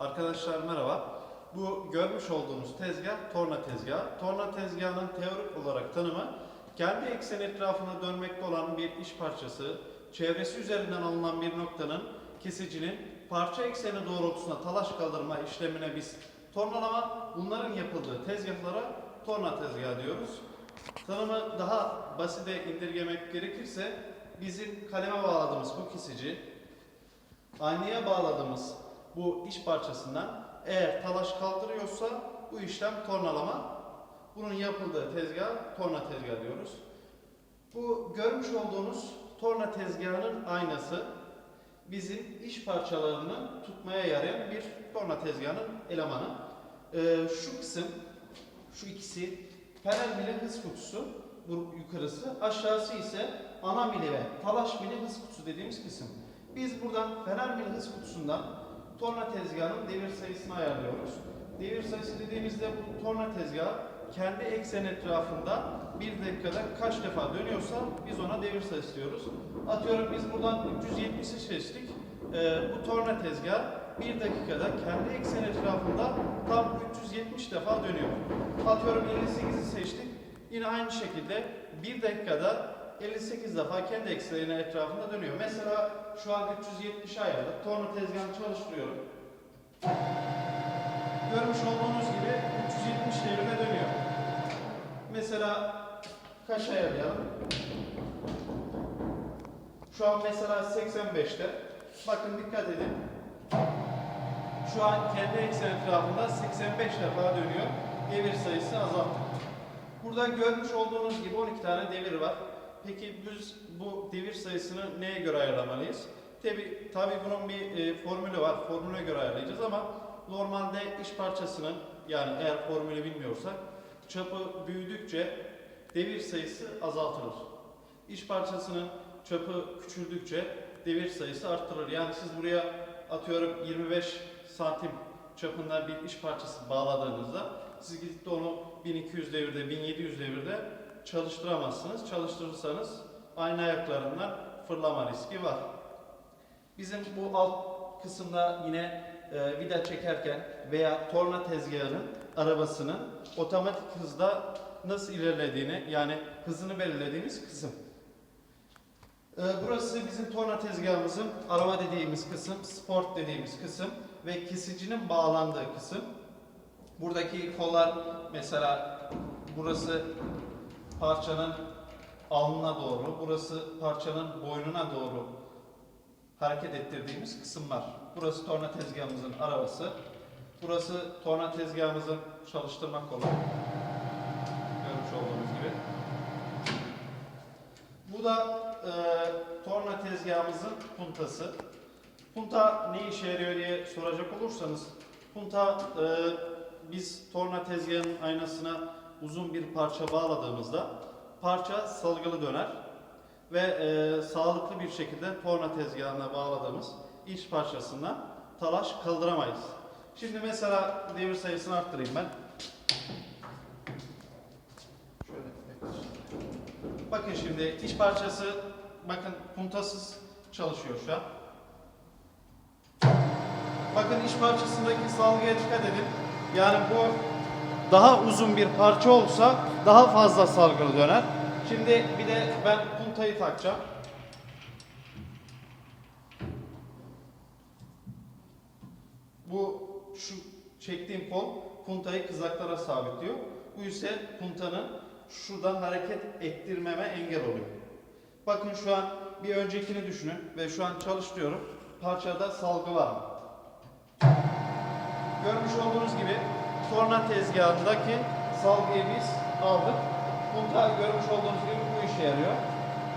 Arkadaşlar merhaba. Bu görmüş olduğunuz tezgah torna tezgahı. Torna tezgahının teorik olarak tanımı kendi eksen etrafında dönmekte olan bir iş parçası, çevresi üzerinden alınan bir noktanın kesicinin parça ekseni doğrultusunda talaş kaldırma işlemine biz tornalama, bunların yapıldığı tezgahlara torna tezgahı diyoruz. Tanımı daha basite indirgemek gerekirse bizim kaleme bağladığımız bu kesici, aynaya bağladığımız bu iş parçasından eğer talaş kaldırıyorsa bu işlem tornalama. Bunun yapıldığı tezgah torna tezgah diyoruz. Bu görmüş olduğunuz torna tezgahının aynası bizim iş parçalarını tutmaya yarayan bir torna tezgahının elemanı. Ee, şu kısım, şu ikisi fener mili hız kutusu, bu yukarısı. Aşağısı ise ana mili ve talaş mili hız kutusu dediğimiz kısım. Biz buradan fener mili hız kutusundan torna tezgahının devir sayısını ayarlıyoruz. Devir sayısı dediğimizde bu torna tezgahı kendi eksen etrafında bir dakikada kaç defa dönüyorsa biz ona devir sayısı diyoruz. Atıyorum biz buradan 370'i seçtik. Ee, bu torna tezgah bir dakikada kendi eksen etrafında tam 370 defa dönüyor. Atıyorum 58'i seçtik. Yine aynı şekilde bir dakikada 58 defa kendi ekseni etrafında dönüyor. Mesela şu an 370 ayarladık. Torna tezgahını çalıştırıyorum. Görmüş olduğunuz gibi 370 devirde dönüyor. Mesela kaç ayarlayalım? Şu an mesela 85'te. Bakın dikkat edin. Şu an kendi eksen etrafında 85 defa dönüyor. Devir sayısı azalttı. Burada görmüş olduğunuz gibi 12 tane devir var. Peki biz bu devir sayısını neye göre ayarlamalıyız? Tabi, tabi bunun bir e, formülü var. Formüle göre ayarlayacağız ama normalde iş parçasının yani eğer formülü bilmiyorsak çapı büyüdükçe devir sayısı azaltılır. İş parçasının çapı küçüldükçe devir sayısı arttırılır. Yani siz buraya atıyorum 25 santim çapında bir iş parçası bağladığınızda siz gidip de onu 1200 devirde, 1700 devirde çalıştıramazsınız. Çalıştırırsanız aynı ayaklarından fırlama riski var. Bizim bu alt kısımda yine e, vida çekerken veya torna tezgahının arabasının otomatik hızda nasıl ilerlediğini yani hızını belirlediğimiz kısım. E, burası bizim torna tezgahımızın araba dediğimiz kısım, sport dediğimiz kısım ve kesicinin bağlandığı kısım. Buradaki kollar mesela burası parçanın alnına doğru, burası parçanın boynuna doğru hareket ettirdiğimiz kısımlar. Burası torna tezgahımızın arabası. Burası torna tezgahımızın çalıştırma kolu. Görmüş olduğunuz gibi. Bu da e, torna tezgahımızın puntası. Punta ne işe yarıyor diye soracak olursanız, punta e, biz torna tezgahının aynasına uzun bir parça bağladığımızda parça salgılı döner ve e, sağlıklı bir şekilde torna tezgahına bağladığımız iç parçasından talaş kaldıramayız. Şimdi mesela devir sayısını arttırayım ben. Şöyle. Bakın şimdi iç parçası bakın puntasız çalışıyor şu an. Bakın iç parçasındaki salgıya dikkat edin. Yani bu daha uzun bir parça olsa daha fazla salgılı döner. Şimdi bir de ben puntayı takacağım. Bu şu çektiğim kol puntayı kızaklara sabitliyor. Bu ise puntanın şuradan hareket ettirmeme engel oluyor. Bakın şu an bir öncekini düşünün ve şu an çalıştırıyorum. Parçada salgı var? Görmüş olduğunuz gibi torna tezgahındaki salgıyı biz aldık. Punta görmüş olduğunuz gibi bu işe yarıyor.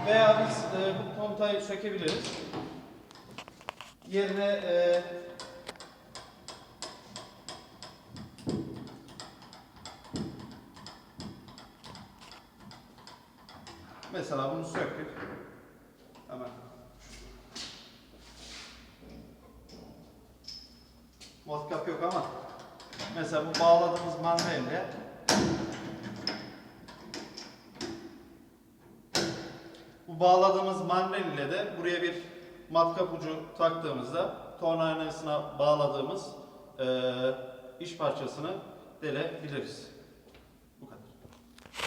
Veya biz e, bu puntayı sökebiliriz. Yerine e, mesela bunu söktük. Hemen Matkap yok ama mesela bu bağladığımız mandalya bu bağladığımız mandalya de buraya bir matkap ucu taktığımızda torna aynasına bağladığımız e, iş parçasını delebiliriz.